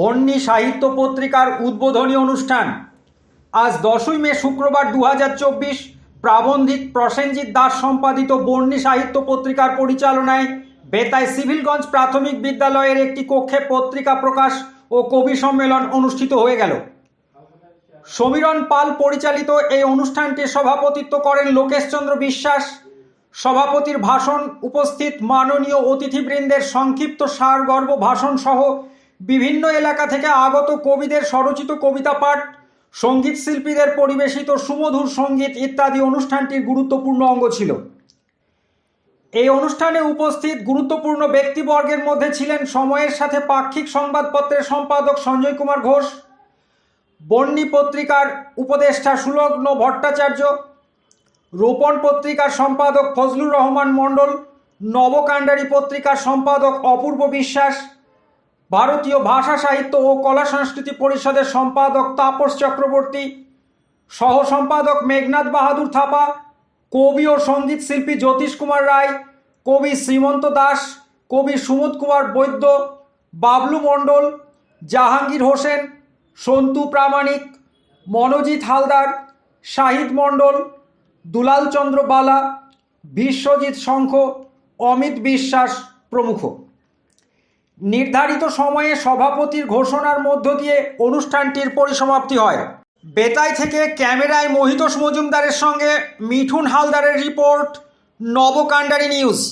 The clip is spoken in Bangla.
বন্যী সাহিত্য পত্রিকার উদ্বোধনী অনুষ্ঠান। আজ দশই মে শুক্রবার দু হাজার চব্বিশ প্রাবন্ধিক প্রসেনজিৎ দাস সম্পাদিত বর্ণী সাহিত্য পত্রিকার পরিচালনায় বেতায় সিভিলগঞ্জ প্রাথমিক বিদ্যালয়ের একটি কক্ষে পত্রিকা প্রকাশ ও কবি সম্মেলন অনুষ্ঠিত হয়ে গেল। সমীরণ পাল পরিচালিত এই অনুষ্ঠানটির সভাপতিত্ব করেন লোকেশচন্দ্র বিশ্বাস। সভাপতির ভাষণ উপস্থিত মাননীয় অতিথিবৃন্দের সংক্ষিপ্ত সারগর্ভ ভাষণ সহ বিভিন্ন এলাকা থেকে আগত কবিদের স্বরচিত কবিতা পাঠ, সংগীত শিল্পীদের পরিবেশিত সুমধুর সংগীত ইত্যাদি অনুষ্ঠানটির গুরুত্বপূর্ণ অঙ্গ ছিল। এই অনুষ্ঠানে উপস্থিত গুরুত্বপূর্ণ ব্যক্তিবর্গের মধ্যে ছিলেন সময়ের সাথে পাক্ষিক সংবাদপত্রের সম্পাদক সঞ্জয় কুমার ঘোষ, বন্নি পত্রিকার উপদেষ্টা সুলগ্ন ভট্টাচার্য, রোপণ পত্রিকার সম্পাদক ফজলুর রহমান মণ্ডল নবকাণ্ডারী পত্রিকার সম্পাদক অপূর্ব বিশ্বাস ভারতীয় ভাষা সাহিত্য ও কলা সংস্কৃতি পরিষদের সম্পাদক তাপস চক্রবর্তী, সহ সম্পাদক মেঘনাথ বাহাদুর থাপা, কবি ও সংগীত শিল্পী জ্যোতিষ কুমার রায়, কবি শ্রীমন্ত দাস, কবি সুমোদ কুমার বৈদ্য, বাবলু মণ্ডল, জাহাঙ্গীর হোসেন, সন্তু প্রামাণিক, মনোজিৎ হালদার, শাহিদ মণ্ডল, দুলাল চন্দ্র বালা, বিশ্বজিৎ শঙ্খ, অমিত বিশ্বাস প্রমুখ। নির্ধারিত সময়ে সভাপতির ঘোষণার মধ্য দিয়ে অনুষ্ঠানটির পরিসমাপ্তি হয়। বেতাই থেকে ক্যামেরায় মহিতোষ মজুমদারের সঙ্গে মিঠুন হালদারের রিপোর্ট নবকাণ্ডারি নিউজ।